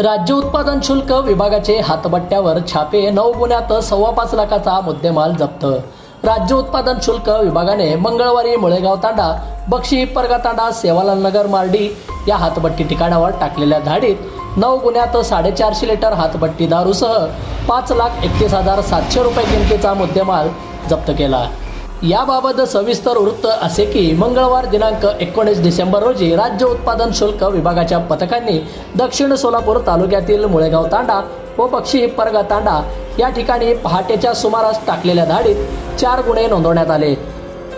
राज्य उत्पादन शुल्क विभागाचे हातबट्ट्यावर छापे नऊ गुन्ह्यात सव्वा पाच लाखाचा मुद्देमाल जप्त. राज्य उत्पादन शुल्क विभागाने मंगळवारी मुळेगाव तांडा बक्षी परगा तांडा सेवालाल नगर मार्डी या हातबट्टी ठिकाणावर टाकलेल्या धाडीत नऊ गुन्ह्यात साडेचारशे लिटर हातबट्टी दारूसह पाच लाख एकतीस हजार सातशे रुपये किमतीचा मुद्देमाल जप्त केला. याबाबत सविस्तर वृत्त असे की मंगळवार दिनांक एकोणीस डिसेंबर रोजी राज्य उत्पादन शुल्क विभागाच्या पथकांनी दक्षिण सोलापूर तालुक्यातील मुळेगाव तांडा व पक्षी हिप्परगा तांडा या ठिकाणी पहाटेच्या सुमारास टाकलेल्या धाडीत चार गुन्हे नोंदवण्यात आले.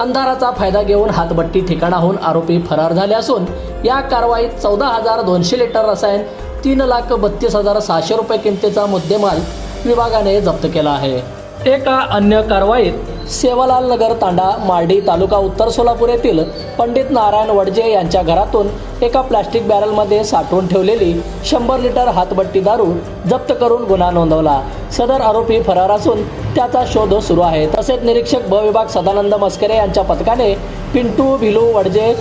अंधाराचा फायदा घेऊन हातबट्टी ठिकाणाहून आरोपी फरार झाले असून या कारवाईत चौदा हजार दोनशे लिटर रसायन तीन लाख बत्तीस हजार सहाशे रुपये किमतीचा मुद्देमाल विभागाने जप्त केला आहे. एका अन्य कारवाईत सेवालाल नगर तांडा मार्डी तालुका उत्तर सोलापूर येथील पंडित नारायण वडजे यांच्या घरातून एका प्लॅस्टिक बॅरलमध्ये साठवून ठेवलेली शंभर लिटर हातबट्टी दारू जप्त करून गुन्हा नोंदवला. सदर आरोपी फरार असून त्याचा शोध सुरू आहे. तसेच निरीक्षक ब विभाग सदानंद मस्करे यांच्या पथकाने पिंटू भिलू वडजे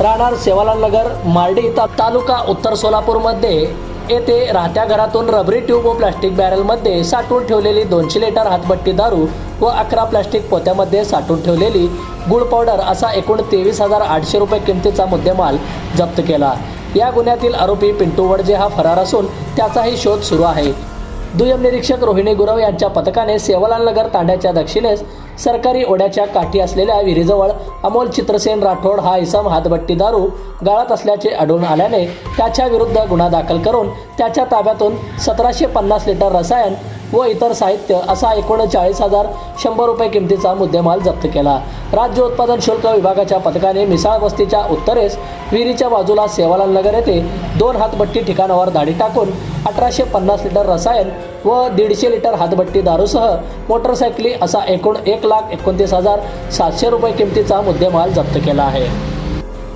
राहणार सेवालाल नगर मार्डी ता तालुका उत्तर सोलापूरमध्ये येथे राहत्या घरातून रबरी ट्यूब व प्लास्टिक बॅरलमध्ये साठवून ठेवलेली दोनशे लिटर हातबट्टी दारू व अकरा प्लास्टिक पोत्यामध्ये साठवून ठेवलेली गुळ पावडर असा एकूण तेवीस हजार आठशे रुपये किमतीचा मुद्देमाल जप्त केला. या गुन्ह्यातील आरोपी पिंटू वडजे हा फरार असून त्याचाही शोध सुरू आहे. दुय्यम निरीक्षक रोहिणी गुरव यांच्या पथकाने सेवालाल नगर तांड्याच्या दक्षिणेस सरकारी ओढ्याच्या काठी असलेल्या विहिरीजवळ अमोल चित्रसेन राठोड हा इसम हातबट्टी दारू गाळत असल्याचे आढळून आल्याने त्याच्या विरुद्ध गुन्हा दाखल करून त्याच्या ताब्यातून सतराशे पन्नास लिटर रसायन व इतर साहित्य असा एकूण चाळीस हजार शंभर रुपये किमतीचा मुद्देमाल जप्त केला. राज्य उत्पादन शुल्क विभागाच्या पथकाने मिसाळ वस्तीच्या उत्तरेस विहिरीच्या बाजूला सेवालाल नगर येथे दोन हातबट्टी ठिकाणावर धाडी टाकून अठराशे पन्नास लिटर रसायन व दीडशे लिटर हातभट्टी दारूसह मोटरसायकली असा एकूण एक लाख एकोणतीस हजार सातशे रुपये किमतीचा मुद्देमाल जप्त केला आहे.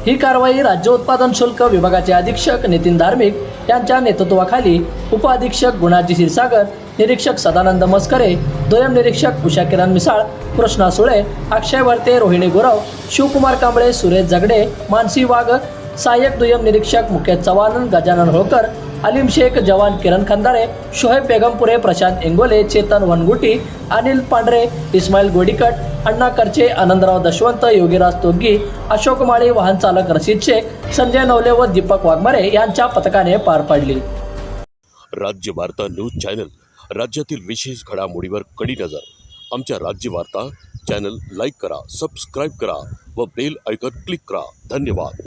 ही कारवाई राज्य उत्पादन शुल्क विभागाचे अधीक्षक नितीन धार्मिक यांच्या नेतृत्वाखाली उपअधीक्षक गुणाजी क्षीरसागर निरीक्षक सदानंद मस्करे दोयम निरीक्षक उषा किरण मिसाळ कृष्णा सुळे अक्षय भरते रोहिणी गुरव शिवकुमार कांबळे सुरेश जगडे मानसी वाघ सहाय्यक दुय्यम निरीक्षक मुकेश चव्हाण गजानन होळकर अलीम शेख जवान किरण खंदारे शोहेब बेगमपुरे प्रशांत इंगोले चेतन वनगुटी अनिल पांढरे इस्माईल गोडीकट अण्णा करचे आनंदराव दशवंत योगीराज तोगी अशोक माळी वाहन चालक रशीद शेख संजय नवले व दीपक वाघमारे यांच्या पथकाने पार पाडली. राज्य वार्ता न्यूज चॅनल राज्यातील विशेष घडामोडीवर कडी नजर. आमच्या राज्य वार्ता चॅनल लाईक करा सबस्क्राईब करा व बेल आयकॉन क्लिक करा. धन्यवाद.